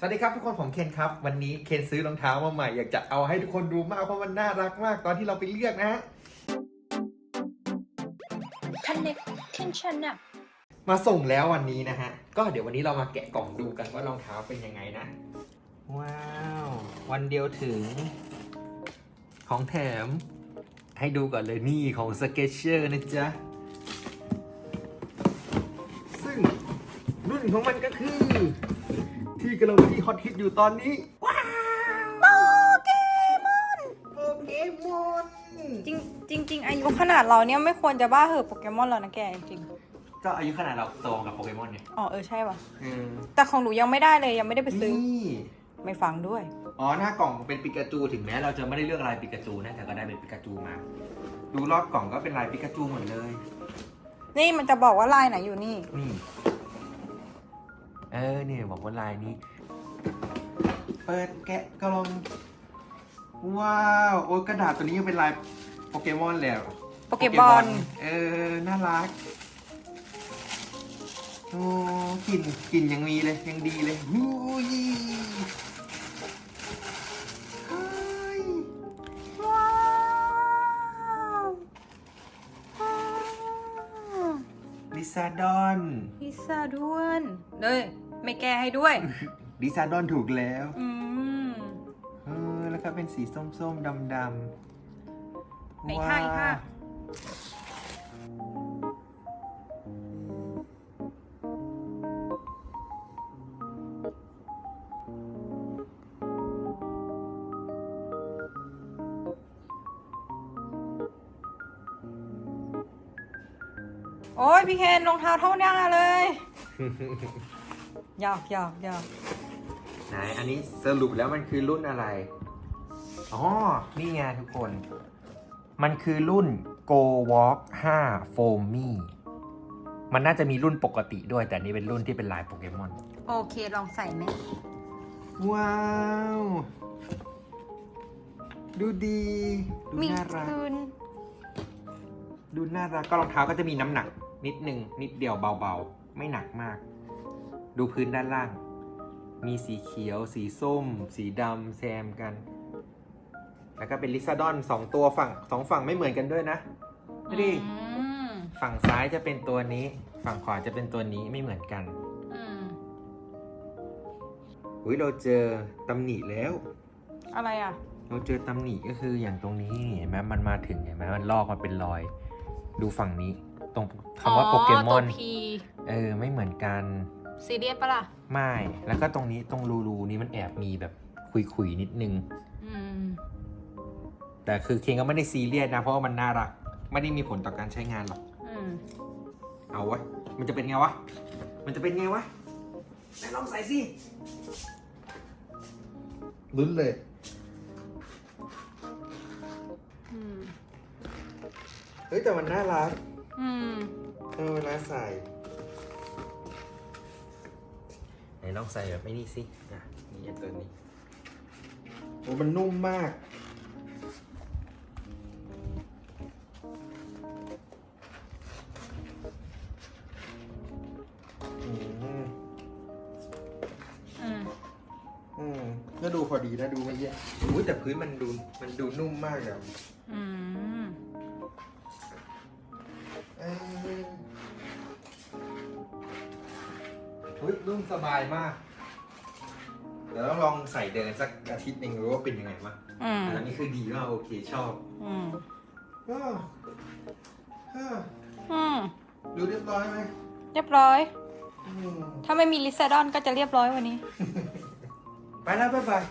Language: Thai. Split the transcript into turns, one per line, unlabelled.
สวัสดีครับทุกคนผมเคนครับ วันนี้เคนซื้อรองเท้ามาใหม่อยากจะเอาให้ทุกคนดูมากเพราะมันน่ารักมากตอนที่เราไปเลือกนะฮะ
Connection Channel
มาส่งแล้ววันนี้นะฮะ ก็เดี๋ยววันนี้เรามาแกะกล่องดูกันว่ารองเท้าเป็นยังไงนะ ว้าว วันเดียวถึง ของแถม ให้ดูก่อนเลยนี่ของ Skechers นะจ๊ะ ซึ่งรุ่นของมันก็คือ ที่กำลังเป็นที่ฮอตฮิตอยู่ตอนนี้ ว้าวโปเกมอนโปเกมอน
จริงจริงๆอายุขนาดเราเนี่ยไม่ควรจะบ้าเหอะโปเกมอนแล้วนะแกจริง
ก็อายุขนาดเราโตกับโปเกมอนเนี่ย
ๆอ๋อเออใช่ป่ะ
เออ
แต่ของหนูยังไม่ได้เลยยังไม่ได้ไปซื้อ
นี่
ไม่ฟังด้วย
อ๋อหน้ากล่องเป็นปิกาจูถึงแม้เราจะไม่ได้เลือกลายปิกาจูนะแต่ก็ได้เป็นปิกาจูมา ดูรอบกล่องก็เป็นลายปิกาจูหมดเลย
นี่มันจะบอกว่าลายไหนอยู่นี่
นี่ เออเนี่ยบอกว่าลายนี้ เปิดแกะกล่อง ว้าว โอ้ยกระดาษตัวนี้ยังเป็นลายโปเกมอนแล้ว
โปเกบอล
เออ น่ารัก โอ้กลิ่นกลิ่นยังมีเลย ยังดีเลยฮู้ย ลิซาดอน
พิซซ่าด้วนเลยไม่แก้ให้ด้วย
ลิซาดอนถูกแล้ว
อืม
เออแล้วก็เป็นสีส้มๆดำๆ
ไอ้ค่ะไอ้ค่ะ โอ้ยพี่เคนรองเท้าเท่าหน้าเลยหยอกหยอกหยอก
ไหนอันนี้สรุปแล้วมันคือรุ่นอะไร อ๋อ นี่ไงทุกคน มันคือรุ่น Go Walk 5 Foamy มันน่าจะมีรุ่นปกติด้วย แต่อันนี่เป็นรุ่นที่เป็นลายโปเกมอน
โอเคลองใส่ไหม
ว้าว ดูดี ดู
มี
น่ารัก
คืน
ดูน่ารัก ก็รองเท้าก็จะมีน้ำหนัก นิดนึงนิดเดียวเบาๆ ไม่หนักมาก ดูพื้นด้านล่าง มีสีเขียว สีส้ม สีดำแซมกัน แล้วก็เป็นลิซาดอนสองตัวฝั่งสองฝั่งไม่เหมือนกันด้วยนะดูดิ
อืม
ฝั่งซ้ายจะเป็นตัวนี้ ฝั่งขวาจะเป็นตัวนี้ไม่เหมือนกัน
อืม
อุ้ยเราเจอตำหนิแล้ว
อะไรอะ
เราเจอตำหนิก็คืออย่างตรงนี้เห็นไหมมันมาถึงเห็นไหมมันลอกมาเป็นรอย ดูฝั่งนี้ต รงคำว่าโปเกมอน
ตัว P
เออไม่เหมือนกัน
ซีเรียสปะล่ะ
ไม่ แล้วก็ตรงนี้ตรงรูรูนี้มันแอบมีแบบคุยๆนิดนึง
อืม
แต่คือเคนก็ไม่ได้ซีเรียสนะ เพราะว่ามันน่ารัก ไม่ได้มีผลต่อการใช้งานหรอก
อืม
เอาวะ มันจะเป็นไงวะ มันจะเป็นไงวะไหนลองใส่สิลุ้นเลย
อืม
เฮ้ยแต่มันน่ารัก
อืม
เออเวลาใส่ไหนลองใส่แบบไม่นี่สิอะนี่อันตัวนี้โอ้มันนุ่มมาก อืม
อืม
อืมก็ดูพอดีนะดูไม่แย่อุ้ยแต่พื้นมันดูมันดูนุ่มมากเลยอะ
อืม
เอออุ้ยนุ่มสบายมาก เดี๋ยวต้องลองใส่เดินสักอาทิตย์หนึ่งรู้ว่าเป็นยังไงบ้าง
อืม
อันนี้คือดีมากโอเคชอบ
อืม
อ้าวอ้าว
อืม
ดูเรียบร้อยไหม
เรียบร้อย
อืม
ถ้าไม่มีลิซาดอนก็จะเรียบร้อยวันนี้
ไปแล้วบ๊ายบาย